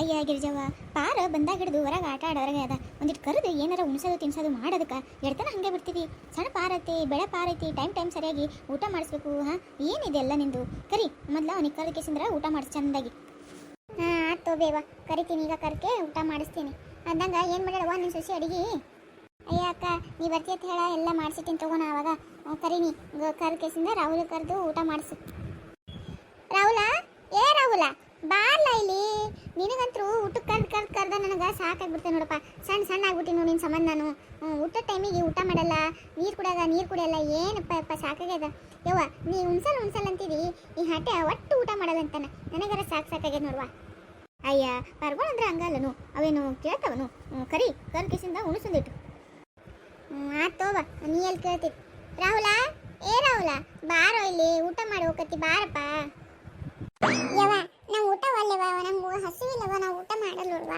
ಅಯ್ಯ ಗಿರಿಜವ್ವ, ಪಾರ ಬಂದಾಗ ಹಿಡಿದು ಹೊರಗೆ ಆಟ ಆಡೋರಾಗೆ ಅದ. ಒಂದಿಟ್ಟು ಕರೆದು ಏನಾರ ಉಣಿಸೋದು ತಿನ್ಸೋದು ಮಾಡೋದಕ್ಕೆ, ಎಡ್ತನ ಹಂಗೆ ಬಿಡ್ತೀವಿ. ಸಣ್ಣ ಪಾರೈತಿ, ಬೆಳೆ ಪಾರೈತಿ ಟೈಮ್ ಟೈಮ್ ಸರಿಯಾಗಿ ಊಟ ಮಾಡಿಸ್ಬೇಕು, ಹಾಂ? ಏನಿದೆ ಎಲ್ಲ ನಿಂದು? ಕರಿ, ಮೊದಲು ಅವನಿಗೆ ಕರ್ಕೆಸಿಂದ್ರೆ ಊಟ ಮಾಡಿಸ್ ಚಂದಾಗಿ. ಹಾಂ, ಆಯ್ತು ಬೇವ, ಕರಿತೀನಿ ಈಗ ಕರ್ಕೆ, ಊಟ ಮಾಡಿಸ್ತೀನಿ. ಅಂದಂಗ ಏನು ಮಾಡ್ಯಾಳವ್ವ ನಿನ್ನ ಸೊಸಿ ಅಡಿಗೆ? ಅಯ್ಯ ಅಕ್ಕ, ನೀ ಬರ್ತೀಯ ಹೇಳ, ಎಲ್ಲ ಮಾಡಿಸಿಟ್ಟಿನಿ ತಗೋಣ ಅವಾಗ. ಕರೀನಿ ಕರ್ಕೆಸಿಂದ ರಾಹುಲ್ ಕರೆದು ಊಟ ಮಾಡಿಸು. ರಾಹುಲ? ಏ ರಾಹುಲ? ಬಾರ್ಲ ಇಲ್ಲಿ. ನಿನಗಂತರೂ ಊಟಕ್ಕೆ ಕರ್ದು ಕರ್ದು ಕರ್ದ ನನಗೆ ಸಾಕಾಗ್ಬಿಡ್ತೇನೆ ನೋಡಪ್ಪ. ಸಣ್ಣ ಸಣ್ಣ ಆಗ್ಬಿಟ್ಟಿನ ನೋಡಿನ ಸಂಬಂಧ ನಾನು. ಊಟ ಟೈಮಿಗೆ ಊಟ ಮಾಡಲ್ಲ, ನೀರು ಕುಡಿಯಾಗ ನೀರು ಕುಡಿಯಲ್ಲ, ಏನಪ್ಪ ಅಪ್ಪ ಸಾಕಾಗ್ಯದ ಯವ್ವ, ನೀ ಉಣ್ಸಲ್ ಉಣ್ಸಲ್ ಅಂತೀರಿ ಈ ಹಟೆ ಒಟ್ಟು ಊಟ ಮಾಡಲ್ಲ ಅಂತಾನ. ನನಗರ ಸಾಕು ಸಾಕಾಗ್ಯದ ನೋಡುವ. ಅಯ್ಯ ಪರ್ಗೋಣ ಅಂದ್ರೆ ಹಂಗಲ್ಲನು, ಅವೇನು ಕೇಳ್ತಾವನು? ಕರಿ ಕರ್ ಕಿಸಿಂದ ಉಣಿಸಂದಿಟ್ಟು ಆತೋವ ನೀ ಎಲ್ಲಿ ಕೇಳ್ತಿ? ರಾಹುಲ? ಏ ರಾಹುಲ, ಬಾರೋ ಇಲ್ಲಿ, ಊಟ ಮಾಡಿ ಹೋಗತ್ತಿ ಬಾರಪ್ಪ. ಯವ್ವ ನಾವು ನಮಗೂ ಹಸಿವಿಲ್ಲವ ನಾವು ಊಟ ಮಾಡಲ್ವಾ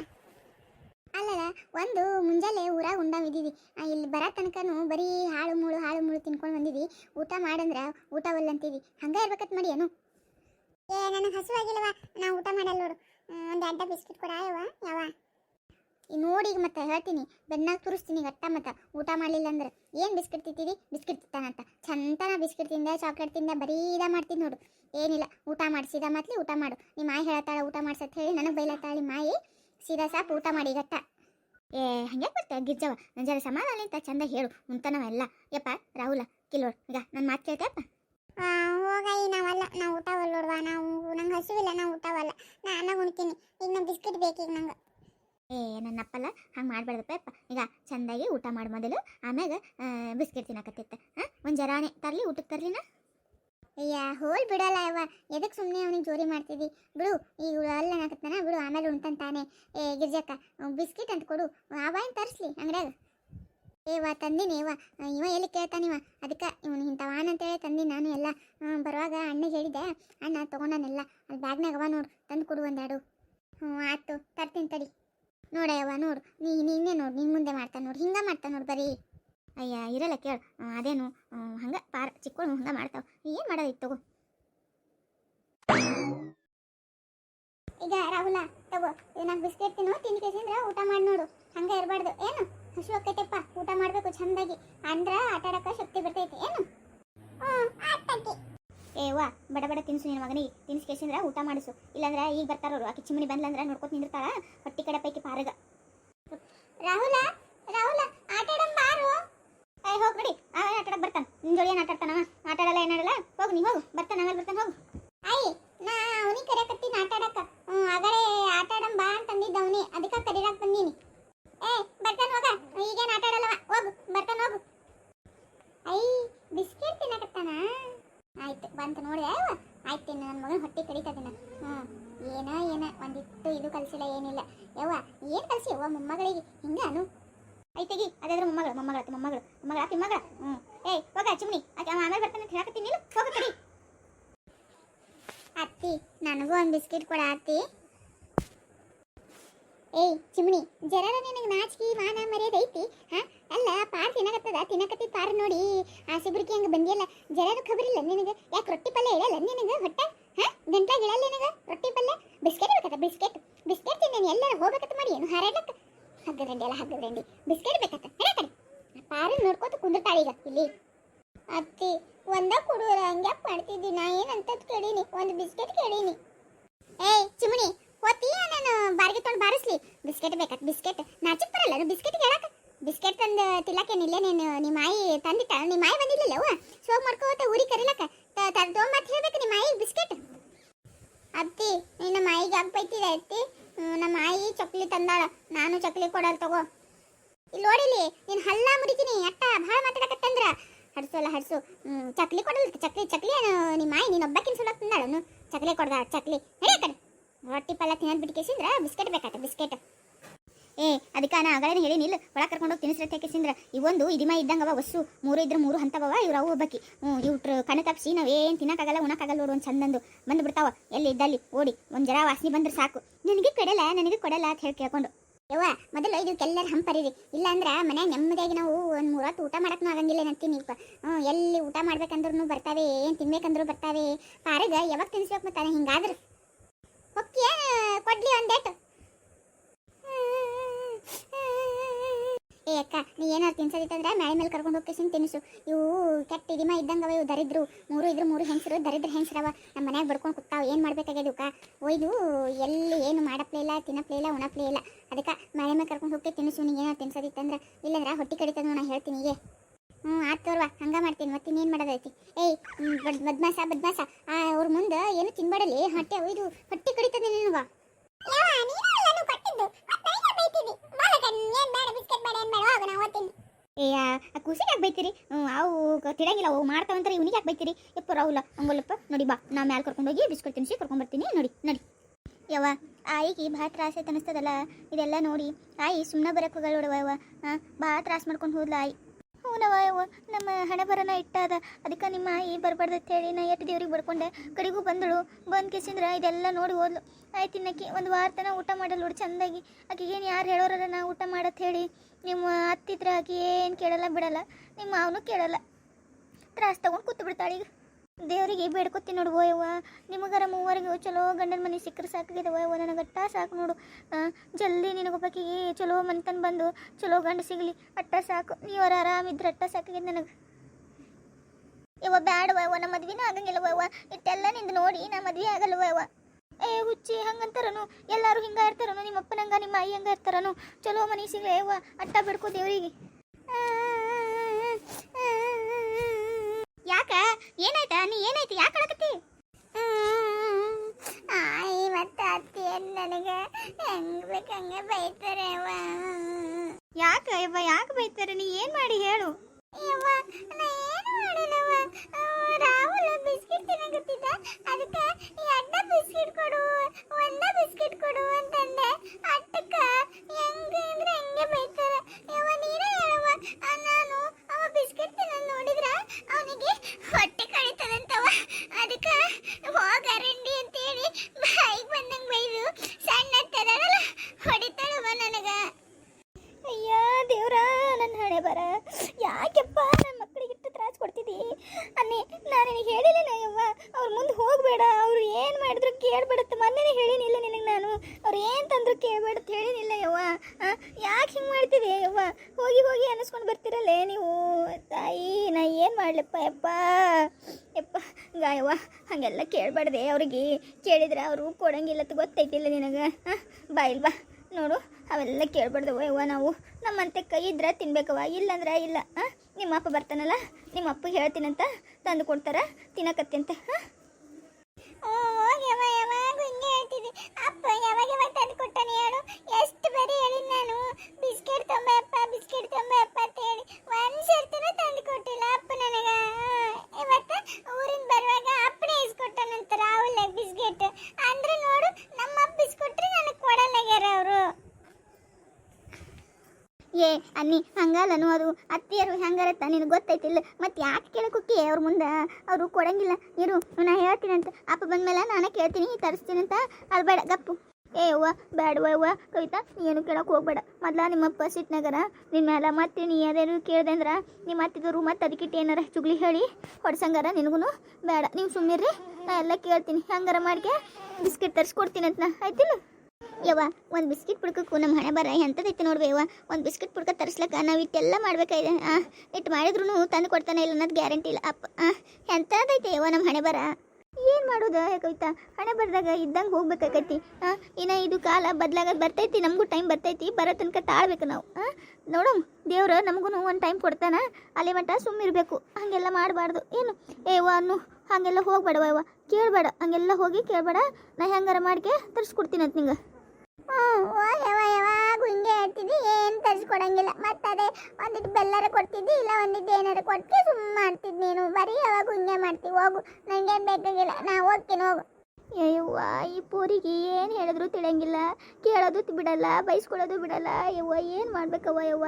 ಅಲ್ಲಲ್ಲ, ಒಂದು ಮುಂಜಾನೆ ಊರಾಗ ಉಂಡಾವಿದ್ದೀವಿ ಇಲ್ಲಿ ಬರೋ ತನಕನು ಬರೀ ಹಾಳು ಮುಳು ಹಾಳು ಮುಳು ತಿನ್ಕೊಂಡು ಬಂದಿದ್ವಿ. ಊಟ ಮಾಡಂದ್ರ ಊಟ ಒಲ್ಲಂತೀವಿ ಹಂಗೆ ಇರ್ಬೇಕತ್ ಮಾಡಿ ಏನು ಏ ನನಗೆ ಹಸಿವಾಗಿಲ್ಲವ ನಾ ಊಟ ಮಾಡಲ್ಲ ನೋಡು. ಒಂದು ಅಡ್ಡ ಬಿಸ್ಕಿಟ್ ಕೊಡ ಯಾವ? ಯಾವ ನೋಡಿ ಈಗ ಮತ್ತೆ ಹೇಳ್ತೀನಿ, ಬೆನ್ನಾಗ ತುರಿಸ್ತೀನಿ ಗಟ್ಟ ಮತ್ತೆ, ಊಟ ಮಾಡಲಿಲ್ಲ ಅಂದ್ರೆ. ಏನು ಬಿಸ್ಕಿಟ್ ತಿಂತೀವಿ? ಬಿಸ್ಕಿಟ್ ತಿಂತಾನಂತ. ಚಂತನ ಬಿಸ್ಕಿಟ್ ತಿಂದೆ ಚಾಕ್ಲೇಟ್ ತಿಂದೆ, ಬರೀ ಇದ ಮಾಡ್ತೀನಿ ನೋಡು. ಏನಿಲ್ಲ ಊಟ ಮಾಡಿ ಸೀದಾ ಮತ್ಲಿ ಊಟ ಮಾಡು. ನಿಮ್ಮ ಮಾಯಿ ಹೇಳತ್ತಾಳ ಊಟ ಮಾಡ್ಸತ್ ಹೇಳಿ ನನಗೆ ಬೈಲತ್ತಾಳಿ ಮಾಯಿ. ಸೀದಾ ಸಾಕು ಊಟ ಮಾಡಿ ಗಟ್ಟ. ಏ ಹಂಗೆ ಬರ್ತ ಗಿರ್ಜವ? ನನ್ನ ಜರ ಸಮಾಧಾನ ಅಂತ ಚಂದ ಹೇಳು ಉಂತನವೆಲ್ಲ ಯಪ್ಪ ರಾಹುಲ ಕಿಲೋಡ್ ಈಗ ನನ್ನ ಮಾತು ಕೇಳ್ತಪ್ಪ ಹೋಗಿ ನಾವಲ್ಲ ನಾವು ಊಟ ಒಲ್ಲೋಡ್ವಾ ನಾವು ನಂಗೆ ಹಸಿವಿಲ್ಲ ನಾವು ಊಟವಲ್ಲ ನಾನು ಉಣ್ತೀನಿ. ಈಗ ನಂಗೆ ಬಿಸ್ಕಿಟ್ ಬೇಕು ಈಗ ನಂಗೆ. ಏ ನನ್ನ ಅಪ್ಪಲ್ಲ ಹಂಗೆ ಮಾಡಬಾರ್ದಪ್ಪ ಯಪ್ಪ. ಈಗ ಚಂದಾಗಿ ಊಟ ಮಾಡಿ ಮೊದಲು ಆಮ್ಯಾಗ ಬಿಸ್ಕೆಟ್ ಬಿಸ್ಕಿಟ್ ತಿನ್ನಕತ್ತಿತ್ತ ಹಾಂ ಒಂದು ಜರಾನೆ ತರಲಿ ಊಟಕ್ಕೆ ತರಲಿನ? ಅಯ್ಯ, ಹೋಲ್ ಬಿಡಲ್ಲ ಯವ್ವ. ಎದಕ್ಕೆ ಸುಮ್ಮನೆ ಅವನಿಗೆ ಜೋರಿ ಮಾಡ್ತಿದ್ದಿ ಬಿಡು ಈಗ ಅಲ್ಲ ಬಿಡು, ಆಮೇಲೆ ಉಂಟಂತಾನೆ ಏ, ಗಿರ್ಜಕ್ಕ ಬಿಸ್ಕಿಟ್ ಅಂತ ಕೊಡು. ಅವ ಏನು ತರಿಸ್ಲಿ ಅಂಗಡ್ಯಾಗ. ಏವ ತಂದಿನಿ ಏವ ಇವ ಎಲ್ಲಿ ಕೇಳ್ತಾನಿವ ಅದಕ್ಕೆ ಇವನು ಅಂತ ಅಂತೇಳಿ ತಂದಿನಿ ನಾನು ಎಲ್ಲ. ಬರುವಾಗ ಅಣ್ಣಗೆ ಹೇಳಿದೆ. ಅಣ್ಣ, ತೊಗೊಂಡಾನೆಲ್ಲ. ಅಲ್ಲಿ ಬ್ಯಾಗ್ನಾಗ ಅವ ನೋಡು, ತಂದು ಕೊಡು ಒಂದೆರಡು. ಹ್ಞೂ ಆಯ್ತು, ತರ್ತೀನಿ ತಡಿ. ನೋಡಯ್ಯವ ನೋಡು. ನೀ ನಿನ್ನೆ ನೋಡು ನಿನ್ನ ಮುಂದೆ ಮಾಡ್ತಾನೆ ನೋಡು. ಹಿಂಗೆ ಮಾಡ್ತಾನೆ ನೋಡು ಬರೀ. ಅಯ್ಯ ಇರಲ್ಲ ಕೇಳು. ಅದೇನು ಹಂಗೆ ಪಾರ ಚಿಕ್ಕಳು ಹಂಗೆ ಮಾಡ್ತಾವ. ಏನು ಮಾಡೋದಿತ್ತು ತಗೋ? ಈಗ ರಾಹುಲ ತಗೋ ನಾನು ಬಿಸ್ಕೆಟ್ ತಿನ್ನು ತಿಂದು ಕೇಸಿಂದ್ರೆ ಊಟ ಮಾಡಿ ನೋಡು. ಹಂಗೆ ಇರಬಾರ್ದು. ಏನು? ಹಸು ಊಟ ಮಾಡಬೇಕು ಚಂದಾಗಿ. ಅಂದ್ರ ಆಟ ಆಡಕ್ಕೆ ಶಕ್ತಿ ಬರ್ತೈತಿ. ಏನು? ಏವಾ ಬಡ ಬಡ ತಿನ್ಸು ನಿನ್ನ ಮಗನಿಗೆ. ತಿನ್ಸ್ ಕೇಸಿಂದ್ರ ಊಟ ಮಾಡಿಸು. ಇಲ್ಲಾಂದ್ರೆ ಈಗ ಬರ್ತಾರವ್ರು ಆಕಿ ಚಿಮಣಿ ಬಂದ್ಲಂದ್ರೆ ನೋಡ್ಕೊತ ನಿಂದಿರ್ತಾರ ಹೊಟ್ಟಿ ಕಡೆ ಪೈಕಿ ಪಾರಗ. ರಾಹುಲ ರಾಹುಲ ಆಟ ಆಡಂ ಬಾರು. ಏ, ಹೋಗ್ ಬಿಡಿ ಆಡಕ್ ಬರ್ತಾನ. ಜೋಡಿ ಏನ್ ಆಟ ಆಡ್ತಾನವ? ಏನಾಡಲ್ಲ ಹೋಗು, ನೀ ಹೋಗು. ಬರ್ತಾನ, ಆಮೇಲೆ ಬರ್ತಾನ, ಹೋಗು. ಆಯ್ ನಾ ಅವನಿಗೆ ಕರೆಯಕತ್ತೀನಿ ಆಟ ಹ್ಞೂ ಆಗಲೇ ಆಟ ಆಡಂ ಬಾ ಅಂತಂದಿದ್ದ ಅವನಿ. ಅದಕ್ಕೆ ಕರೀರಾಕ್ ಬಂದೀನಿ. ಏ, ಬರ್ತಾನ, ಹೋಗ. ಈಗೇನು ಆಟ ಹೋಗು, ಬರ್ತಾನ, ಹೋಗು. ಐ ಬಿಸ್ಕೆಟ್ ತಿನ್ನಕತ್ತಾನ? ಆಯ್ತು, ಬಂತ ನೋಡಿ ಆಯ್ತು ನನ್ನ ಮಗನ ಹೊಟ್ಟೆ ಕಡಿತದಿನ ಹ್ಞೂ ಏನೋ ಏನೋ. ಒಂದಿಟ್ಟು ಇದು ಕಲಿಸಿಲ್ಲ, ಏನಿಲ್ಲ. ಯವ್ವ, ಏನು ಕಲಿಸಿ? ಯವ್ವ, ಮೊಮ್ಮಗಳಿಗೆ ಹಿಂಗಾನು ಐತೆಗಿ ಅದಾದ್ರೆ ಮೊಮ್ಮಗಳು, ಮೊಮ್ಮಗಳ ಮೊಮ್ಮಗಳು, ಮೊಮ್ಮಗಳ ಆಕಿ ಮಗಳ ಹ್ಞೂ ಏಯ್, ಹೋಗ, ಚಿಮ್ನಿ. ಆಕೆ, ಅವ ಆಮೇಲೆ ಬರ್ತಾನೆ ಅಂತ ಹೇಳಕತ್ತೀನಿ ಇಲ್ಲ ಹೋಗ ಅತ್ತಿ ನನಗೂ ಒಂದು ಬಿಸ್ಕೆಟ್ ಕೊಡ ಅತ್ತಿ ಏಯ್, ಚಿಮ್ನಿ, ಜರಾರ ನಿನಗೆ ನಾಚಿಕೆ, ಮಾನ ಮರ್ಯಾದೆ ಐತಿ? ಹಾ? ಅಲ್ಲ ಪಾರ್ ತಿನ್ನಕತ್ತದ ತಿನ್ನಕತ್ತಿ ಪಾರ್ ನೋಡಿ. ಆ ಸಿಬ್ರಿಕಿ ಹಂಗ ಬಂದಿಯಲ್ಲ, ಜರಾರು ಖಬರಿಲ್ಲ ನಿನಗೆ? ಯಾಕೆ ರೊಟ್ಟಿ ಪಲ್ಯ ಇಡಲ್ಲ ನಿನಗೆ ಹೊಟ್ಟೆ? ಹಾ? ಗಂಟ್ಲಾಗ ಇಡಲ್ಲ ನಿನಗೆ ರೊಟ್ಟಿ ಪಲ್ಯ? Biscuit ಬೇಕತ್ತ biscuit. ಬಿಸ್ಕೆಟ್ ತಿನ್ನ ಎಲ್ಲರೂ ಹೋಗ್ಬೇಕತ್ತ ಮಾಡಿ ಏನು? ಹಾರಾಡ್ಲಕ್ಕ ಹಗ್ಗದಂಡಿ ಅಲ್ಲ ಹಗ್ಗದಂಡಿ ಬಿಸ್ಕೆಟ್ ಬೇಕತ್ತ ಹೇಳ ಕಡೆ ಪಾರು ನೋಡ್ಕೋತ ಕುಂದಿರ್ತಾಳೆ ಈಗ, ಇಲ್ಲಿ. ಅತ್ತಿ, ಒಂದ ಕೊಡುವರ ಹಂಗ್ಯಾಕ್ ಮಾಡ್ತಿದ್ದಿ? ನಾ ಏನಂತ ಕೇಳೀನಿ. ಒಂದು ಬಿಸ್ಕೆಟ್ ಕೇಳೀನಿ. ಏಯ್ ಚಿಮಣಿ ಹೋತೀಯ ನಾನು? ಬಾರ್ಗೆ ತೊಗೊಂಡು ಬಾರಿಸ್ಲಿ. Biscuit ಬೇಕತ್, biscuit. ನಾಚಿಕ್ ಬರಲ್ಲ ಬಿಸ್ಕೆಟ್ ಹೇಳಕ ಬಿಸ್ಕೆಟ್ ತಂದು ತಿಲ್ಲಕ್ಕೆ ನಿಲ್ಲ ನೀನು ನಿಮ್ಮ ಮಾಯಿ ತಂದಿಟ್ಟ. ನಿಮ್ಮ ಮಾಯಿ ಬಂದಿಲ್ಲ ಅವ್ವ? ಸೋಗ್ ಮಾಡ್ಕೋತ ಊರಿಗೆ ಕರಿಲಕ್ಕ. ತಗೊಂಬತ್ ಹೇಳ್ಬೇಕು ನಿಮ್ಮ ಮಾಯಿ ಬಿಸ್ಕೆಟ್. ಅತ್ತಿ, ನಿನ್ನ ಮಾಯಿಗೆ ಹಾಕ್ಬೈತಿದೆ ಅತ್ತಿ? ನಮ್ಮ ಆಯಿ ಚಕ್ಲಿ ತಂದಾಳ. ನಾನು ಚಕ್ಲಿ ಕೊಡಲ್ ತಗೋ. ಇಲ್ಲಿ ನೋಡಿಲಿ ನೀನು ಹಲ್ಲ ಮುರಿತೀನಿ, ಅಟ್ಟ ಭಾಳ ಮಾತಾಡಕತ್ತಂದ್ರ ಅಲ್ಲ ಹಡ್ಸು. ಚಕ್ಲಿ ಕೊಡಲ್ಲ ಚಕ್ಲಿ ಚಕ್ಲಿ ನಿಮ್ಮ ಆಯಿ ನೀನು ಒಬ್ಬಕ್ಕಿನ ಸುಡಕ್ ತಂದಾಳನು ಚಕ್ಲಿ ಕೊಡ್ದ ಚಕ್ಲಿ ಆ ಕಡೆ. ರೊಟ್ಟಿ ಪಲ್ಲ ತಿನ್ನೋದು ಬಿಟ್ಟು ಕೇಸಿಂದ್ರ ಬಿಸ್ಕೆಟ್ ಬೇಕಾತ, ಬಿಸ್ಕೆಟ್. ಏ, ಅದಕ್ಕೆ ನಾ ಆಗಲೇ ಹೇಳಿ ನಿಲ್ಲ. ಒಳಗೆ ಕರ್ಕೊಂಡು ಹೋಗಿ ತಿನ್ನಿಸ್ರ ಕೇಸಿಂದ್ರ ಇವೊಂದು ಇದಿಮ ಇದ್ದಂಗವ ವಸ್ಸು ಮೂರು ಇದ್ರೆ ಮೂರು ಹಂತವ ಇವ್ರು ಅವು ಒಬ್ಬಾಕಿ ಇವ್ರ ಕಣ್ಣು ತಪ್ಪಿಸಿ ನಾವೇನು ತಿನ್ನಕ್ಕಾಗಲ್ಲ, ಉಣಕ್ಕಾಗಲ್ಲ ನೋಡು ಒಂದು ಚಂದಂದು. ಬಂದು ಬಿಡ್ತಾವ. ಎಲ್ಲಿ ಇದ್ದಲ್ಲಿ ಓಡಿ. ಒಂದು ಜರ ವಾಸನೆ ಬಂದ್ರೆ ಸಾಕು. ನಿನಗೆ ಕೊಡಲ್ಲ, ನನಗೆ ಕೊಡಲ್ಲ ಅಂತ ಹೇಳಿ ಕೇಳ್ಕೊಂಡು. ಯವ್ವ, ಮೊದಲು ಇದಕ್ಕೆಲ್ಲರ ಹಂಪರಿರಿ. ಇಲ್ಲಾಂದ್ರೆ ಮನೆ ನೆಮ್ಮದಿಯಾಗಿ ನಾವು ಒಂದು ಮೂರತ್ತು ಊಟ ಮಾಡಕ್ಕೂ ಆಗಂಗಿಲ್ಲ ನಂತೀನಿ ಈಗ ಎಲ್ಲಿ ಊಟ ಮಾಡ್ಬೇಕಂದ್ರೂ ಬರ್ತಾವೆ, ಏನು ತಿನ್ಬೇಕಂದ್ರೂ ಬರ್ತಾವೆ. ಪಾರಗ ಯಾವಾಗ ತಿನ್ಸ್ಬೇಕು ಮತ್ತೆ ಹಿಂಗಾದ್ರೆ? ಹೊಕ್ಕಿ ಕೊಡ್ಲಿ ಒಂದೇಟು. ಏ ಅಕ್ಕ, ನೀ ಏನಾರು ತಿನ್ಸದಿತ್ತಂದ್ರೆ ಮ್ಯಾಳೆ ಮೇಲೆ ಕರ್ಕೊಂಡು ಹೋಗ್ಕೇಸಿನ್ ತಿನ್ನಿಸು ಇವು ಕೆಟ್ಟ ಇದಿಮ ಇದ್ದಂಗವ ಇವು ದರಿದ್ರು. ಮೂರು ಇದ್ರು, ಮೂರು ಹೆಂಗಸರು, ದರಿದ್ರ ಹೆಂಗಸರವ. ನಮ್ಮ ಮನ್ಯಾಗ ಬಡ್ಕೊಂಡು ಕುತ್ತಾವ ಏನು ಮಾಡ್ಬೇಕಾಗ್ಯದ ಅಕ್ಕ. ಒಯ್ದು, ಎಲ್ಲಿ ಏನು ಮಾಡಪ್ಲೇ ಇಲ್ಲ, ತಿನ್ನಪ್ಲೇ ಇಲ್ಲ, ಉಣಪ್ಲೇ ಇಲ್ಲ. ಅದಕ್ಕೆ ಮಳೆ ಮೇಲೆ ಕರ್ಕೊಂಡು ಹೋಗಿ ತಿನ್ನಿಸು ನೀ ಏನಾರು ತಿನ್ಸದಿತ್ತಂದ್ರೆ. ಇಲ್ಲಂದ್ರೆ ಹೊಟ್ಟೆ ಕಡಿತದ ನಾ ಹೇಳ್ತೀನಿ ಈಗ ಹ್ಞೂ ಆತ್ ತೋರ್ವ, ಹಂಗ ಮಾಡ್ತೀನಿ ಮತ್ತೆ ಇನ್ನೇನು ಮಾಡೋದೈತಿ? ಏಯ್ ಬದ್ಮಾಸ ಬದ್ಮಾಸ. ಆ, ಅವ್ರ ಮುಂದೆ ಏನು ತಿನ್ಬೇಡಲಿ, ಹೊಟ್ಟೆ ಇದು ಹೊಟ್ಟೆ ಕಡಿತದೆ ನಿನಗ ಏ, ಆ ಕೂಸಿಗೆ ಯಾಕೆ ಬೈತೀರಿ? ಅವು ತಿಳಂಗಿಲ್ಲ ಅವು ಮಾಡ್ತಾವಂತಾರೆ ಇವನಿಗೆ ಯಾಕೆ ಬೈತೀರಿ? ಯಪ್ಪ ರಾಹುಲ ಹಂಗಲ್ಲಪ್ಪ ನೋಡಿ ಬಾ ನಾ ಮ್ಯಾಲೆ ಕರ್ಕೊಂಡೋಗಿ ಬಿಸ್ಕೊಟ್ ತಿನ್ಸಿ ಕರ್ಕೊಂಬರ್ತೀನಿ ನೋಡಿ ನೋಡಿ. ಯವ್ವ ಆಯಿಗೆ ಭಾಳ ತ್ರಾಸ ಐತೆ ಅನಿಸ್ತದಲ್ಲ, ಇದೆಲ್ಲ ನೋಡಿ. ಆಯಿ ಸುಮ್ಮನೆ ಬರಕ್ಕೆ ಹೋಗಲ್ಲ ಹಾಂ ಭಾಳ ತ್ರಾಸ ಮಾಡ್ಕೊಂಡು ಹೋದ್ಲ ಆಯಿ. ಯವ್ವ ನಮ್ಮ ಹಣ ಬರನ ಇಟ್ಟಾದ. ಅದಕ್ಕೆ ನಿಮ್ಮ ಈ ಬರಬಾರ್ದು ಹೇಳಿ ನಾ ಎಷ್ಟು ದೇವ್ರಿಗೆ ಬಡ್ಕೊಂಡೆ. ಕಡೆಗೂ ಬಂದಳು. ಬಂದು ಕಿಸಿಂದ್ರ ಇದೆಲ್ಲ ನೋಡಿ ಹೋದ್ಲು. ಆಯ್ತು ಇನ್ನಕ್ಕೆ ಒಂದು ವಾರ ತನಕ ಊಟ ಮಾಡಲ್ಲ ನೋಡಿ ಚಂದಾಗಿ. ಆಕಿಗೇನು ಯಾರು ಹೇಳೋರಲ್ಲ ನಾ ಊಟ ಮಾಡತ್ ಹೇಳಿ. ನಿಮ್ಮ ಹತ್ತಿದ್ರೆ ಆಕೆ ಏನು ಕೇಳಲ್ಲ ಬಿಡಲ್ಲ. ನಿಮ್ಮ ಅವನು ಕೇಳಲ್ಲ. ತ್ರಾಸ ತಗೊಂಡು ಕೂತು ಬಿಡ್ತಾಳೆ ಈಗ ದೇವರಿಗೆ ಬೇಡ್ಕೊತೀನಿ ನೋಡು ಯವ್ವ ನಿಮಗರ ಮೂವರಿಗೆ ಚಲೋ ಗಂಡನ ಮನೆ ಸಿಕ್ಕರೆ ಸಾಕಾಗಿದೆ ಓಯವ್ವ ನನಗೆ ಅಟ್ಟ ಸಾಕು ನೋಡು. ಜಲ್ದಿ ನಿನಗೊಬ್ಬಕಿಗೆ ಚಲೋ ಮಂತನ್ ಬಂದು ಚಲೋ ಗಂಡ ಸಿಗಲಿ. ಅಟ್ಟ ಸಾಕು. ನೀವರ ಆರಾಮಿದ್ರೆ ಅಟ್ಟ ಸಾಕಾಗಿದೆ ನನಗೆ. ಯವ್ವ ಬ್ಯಾಡ ವಯವ ನಮ್ಮ ಮದ್ವಿನ ಆಗಂಗಿಲ್ಲ ಯವ್ವ. ಇಟ್ಟೆಲ್ಲ ನಿಂದು ನೋಡಿ ನಾ ಮದ್ವೆ ಆಗಲ್ಲ ಯವ್ವ. ಏ, ಹುಚ್ಚಿ, ಹಂಗಂತಾರನು? ಎಲ್ಲರೂ ಹಿಂಗ ಇರ್ತಾರನು? ನಿಮ್ಮ ಅಪ್ಪನಂಗ ನಿಮ್ಮ ಅಯ್ಯಂಗ ಇರ್ತಾರನು? ಚಲೋ ಮನೆ ಸಿಗ್ಲಿ ಯವ್ವ. ಅಟ್ಟ ಬಿಡ್ಕೋ ದೇವರಿಗೆ ಯಾಕ ಏನಾಯ್ತ ನೀ ಏನಾಯ್ತು ಯಾಕೆ ಅಳಕತ್ತಿ ಆಯಿ ಮತ್ತೆ ಅತ್ತಿ ನನಗೆ ಹೆಂಗ್ ಬೇಕಂಗೆ ಬೈತಾರೆ ಯಾಕ ಯವ್ವ ಯಾಕೆ ಬೈತಾರೆ ನೀ ಏನ್ ಮಾಡಿ ಹೇಳು ಯವ್ವ ನಾ ಏನು ಮಾಡಿಲ್ಲವ್ವ ರಾಹುಲ್ ಬಿಸ್ಕಿಟ್ ತಿನ್ನಕತ್ತಿದ್ದ ಅದಕ್ಕೆ ಈ ಅಡ್ಡ ಬಿಸ್ಕಿಟ್ ಕೊಡು ಒಂದ ಬಿಸ್ಕಿಟ್ ಕೊಡು ಅಂತಂದೆ ಅಟ್ಟಕ್ಕ ಹೆಂಗ ಅಂದ್ರೆ ಹೆಂಗೆ ಬೈತಾರೆ ಯವ್ವ ನೀನೇ ಹೇಳವ್ವ ಆ, ನಾನು ಅವ ಬಿಸ್ಕಿಟ್ ತಿನ್ನೋದು ನೋಡಿದ್ರ ಅವನಿಗೆ ಹೊಟ್ಟೆ ಕಡಿತದಂತವ ಅದಕ್ಕೆ ಹೋಗರಂಡಿ ಅಂತೇಳಿ ಬಾಯಿಗೆ ಬಂದಂಗೆ ಬೈದು ಸಣ್ಣ ತರಲ್ಲ ಹೊಡಿತಾಳವ ನನಗ ಅಯ್ಯ ದೇವ್ರ ನನ್ನ ಹಣೆ ಬರ ಯಾಕೆಪ್ಪ ನನ್ನ ಮಕ್ಕಳಿಗೆ ಇಷ್ಟು ತ್ರಾಸ ಕೊಡ್ತಿದ್ದಿ ಅನ್ನಿ ನಾನು ನಿನಗೆ ಹೇಳಿಲ್ಲ ಯವ್ವ ಅವ್ರ ಮುಂದೆ ಹೋಗಬೇಡ ಅವ್ರು ಏನು ಮಾಡಿದ್ರು ಕೇಳಬೇಡತ್ತೆ ಮೊನ್ನೆನೇ ಹೇಳಿನಿಲ್ಲ ನಿನಗೆ ನಾನು ಅವ್ರು ಏನು ತಂದ್ರು ಕೇಳಬೇಡ ಅಂತ ಹೇಳಿನಿಲ್ಲ ಯವ್ವ ಯಾಕೆ ಹಿಂಗೆ ಮಾಡ್ತೀವಿ ಯವ್ವ? ಹೋಗಿ ಹೋಗಿ ಅನ್ನಿಸ್ಕೊಂಡು ಬರ್ತಿರಲ್ಲೇ ನೀವು? ತಾಯಿ, ನಾ ಏನು ಮಾಡ್ಲಪ್ಪ, ಯಪ್ಪ? ಯಪ್ಪ ಗಾಯವ್ವ ಹಾಗೆಲ್ಲ ಕೇಳಬಾರ್ದೆ ಅವ್ರಿಗೆ. ಕೇಳಿದ್ರೆ ಅವರು ಕೊಡಂಗಿಲ್ಲ ಅಂತ ಗೊತ್ತೈತಿಲ್ಲ ನಿನಗೆ. ಹಾಂ ಬಾ ನೋಡು, ಅವೆಲ್ಲ ಕೇಳ್ಬಾರ್ದವ ಯವ್ವ ನಾವು. ನಮ್ಮಂತೆ ಕೈ ಇದ್ರೆ ತಿನ್ಬೇಕವ ಇಲ್ಲಂದ್ರೆ ಇಲ್ಲ. ಹಾಂ ನಿಮ್ಮ ಅಪ್ಪ ಬರ್ತಾನಲ್ಲ, ನಿಮ್ಮ ಅಪ್ಪ ಹೇಳ್ತೀನಂತ ತಂದು ಕೊಡ್ತಾರ ತಿನ್ನಕತ್ತಿ ಅಪ್ಪ, ಯಾವಾಗ ಯಾವಾಗ ತಂದು ಕೊಟ್ಟಾನೆ ಹೇಳು? ಎಷ್ಟು ಬರೀ ಹೇಳಿ ನಾನು. ಬಿಸ್ಕೆಟ್ ಅಪ್ಪ ಬಿಸ್ಕೆಟ್ ತೊಂಬಪ್ಪ ಅಂತ ಹೇಳಿ. ಒಂದ್ ಸರ್ತಿನೂ ತಂದು ಕೊಟ್ಟಿಲ್ಲ ಅಪ್ಪ ನನಗ ಇವತ್ತು ಊರಿಂದ ಬರುವಾಗ ಅಪ್ಪನೇ ಇಸ್ಕೊಟ್ಟಾನಂತ ರಾಹುಲ್ ಬಿಸ್ಕೆಟ್ ಅಂದ್ರೆ ನೋಡು ನಮ್ಮ ಅಪ್ಪ ಇಸ್ಕೊಟ್ರೆ ನನಗೆ ಕೊಡಲ್ಲಾಗ್ಯಾರ ಅವರು ಏ ಅನ್ನಿ, ಹಂಗಲ್ಲನು ಅದು. ಅತ್ತಿಯರು ಹೆಂಗಾರತ್ತ ನಿನಗೆ ಗೊತ್ತೈತಿಲ್ಲ? ಮತ್ತೆ ಯಾಕೆ ಕೇಳಕ್ಕೆ ಅವ್ರ ಮುಂದೆ? ಅವರು ಕೊಡಂಗಿಲ್ಲ. ಇರು, ನಾ ಹೇಳ್ತೀನಂತ. ಅಪ್ಪ ಬಂದ್ಮೇಲೆ ನಾನೇ ಕೇಳ್ತೀನಿ ತರಿಸ್ತೀನಂತ. ಅಲ್ಲಿ ಬೇಡ, ಗಪ್ಪು. ಏ ಅವ್ವ ಬೇಡವ ಅವ್ವ ಕವಿತಾ ಏನು ಕೇಳಕ್ಕೆ ಹೋಗ್ಬೇಡ. ಮೊದ್ಲ ನಿಮ್ಮಪ್ಪ ಸಿಟ್ನಾಗರ ನಿನ್ನ ಮೇಲೆ ಮತ್ತೆ ನೀ ಅದೇನು ಕೇಳ್ದೆ ಅಂದ್ರೆ, ನಿಮ್ಮ ಅತ್ತಿದ್ರು ಮತ್ತೆ ಅದಕ್ಕಿಟ್ಟು ಏನಾರ ಚುಗ್ಲಿ ಹೇಳಿ ಹೊಡ್ಸಂಗಾರ ನಿನಗೂ ಬೇಡ ನೀವು ಸುಮ್ಮನಿರ್ರಿ ನಾ ಎಲ್ಲ ಕೇಳ್ತೀನಿ. ಹಂಗಾರ ಮಾಡ್ಕೆ ಬಿಸ್ಕೆಟ್ ತರಿಸ್ಕೊಡ್ತೀನಂತ ನಾ. ಆಯ್ತಿಲ್ಲ? ಯವ್ವ, ಒಂದು ಬಿಸ್ಕಿಟ್ ಪುಡ್ಕಕ್ಕೂ ನಮ್ಮ ಹಣೆ ಬರ ಎಂಥದೈತಿ ನೋಡ್ಬೇ ಯವ್ವ? ಒಂದು ಬಿಸ್ಕಿಟ್ ಪುಡ್ಕ ತರಿಸ್ಲಕ್ಕ, ನಾವು ಇಟ್ಟೆಲ್ಲ ಮಾಡ್ಬೇಕಾಗಿದೆ ಆ ಇಟ್ಟು ಮಾಡಿದ್ರು ತಂದು ಕೊಡ್ತಾನೆ ಇಲ್ಲ, ಅನ್ನೋದು ಗ್ಯಾರಂಟಿ ಇಲ್ಲ. ಅಪ್ಪ, ಆ ಎಂಥದೈತೆ ಯವ್ವ ನಮ್ಮ ಹಣೆ ಬರ? ಏನು ಮಾಡೋದು ಕವಿತಾ? ಹಣೆ ಬರ್ದಾಗ ಇದ್ದಂಗೆ ಹೋಗ್ಬೇಕಾಗತ್ತಿ ಹಾಂ ಇನ್ನು ಇದು ಕಾಲ ಬದಲಾಗೋದು ಬರ್ತೈತಿ, ನಮಗೂ ಟೈಮ್ ಬರ್ತೈತಿ, ಬರೋ ತನಕ ತಾಳ್ಬೇಕು ನಾವು ಹಾಂ ನೋಡು, ದೇವ್ರು ನಮಗೂ ಒಂದು ಟೈಮ್ ಕೊಡ್ತಾನ, ಅಲ್ಲಿ ಮಟ್ಟ ಸುಮ್ಮಿರಬೇಕು, ಹಾಗೆಲ್ಲ ಮಾಡಬಾರ್ದು, ಏನು? ಏವ ಅನ್ನು, ಹಾಗೆಲ್ಲ ಹೋಗ್ಬೇಡವ ಯವ್ವ? ಕೇಳಬೇಡ, ಹಂಗೆಲ್ಲ ಹೋಗಿ ಕೇಳಬೇಡ, ನಾ ಹೆಂಗಾರ ಮಾಡ್ಕೆ ಅಂತ ನಿಂಗೆ. ಯಾವಾಗ ಹಿಂಗೆ ಹೇಳ್ತಿದ್ದಿ ಏನು ತರಿಸ್ಕೊಡಂಗಿಲ್ಲ. ಮತ್ತೆ ಅದೇ ಒಂದಿಟ್ಟು ಬೆಲ್ಲರ ಕೊಡ್ತಿದ್ದಿ, ಇಲ್ಲ ಒಂದಿಟ್ಟು ಏನಾರ ಕೊಟ್ಟು ಸುಮ್ಮನೆ ಮಾಡ್ತಿದ್ ನೀನು. ಬರೀ ಯಾವಾಗ ಹಿಂಗೆ ಮಾಡ್ತೀವಿ ಹೋಗು ನನಗೇನು ಬೇಕಾಗಿಲ್ಲ. ನಾ ಹೋಗ್ತೀನಿ, ಹೋಗು. ಅಯ್ಯವ್ವ ಈ ಪೂರಿಗೆ ಏನು ಹೇಳಿದ್ರು ತಿಳಿಯಂಗಿಲ್ಲ. ಕೇಳೋದು ಬಿಡಲ್ಲ, ಬೈಸ್ಕೊಳ್ಳೋದು ಬಿಡಲ್ಲ. ಯವ್ವ, ಏನು ಮಾಡ್ಬೇಕವ್ವ, ಯವ್ವ?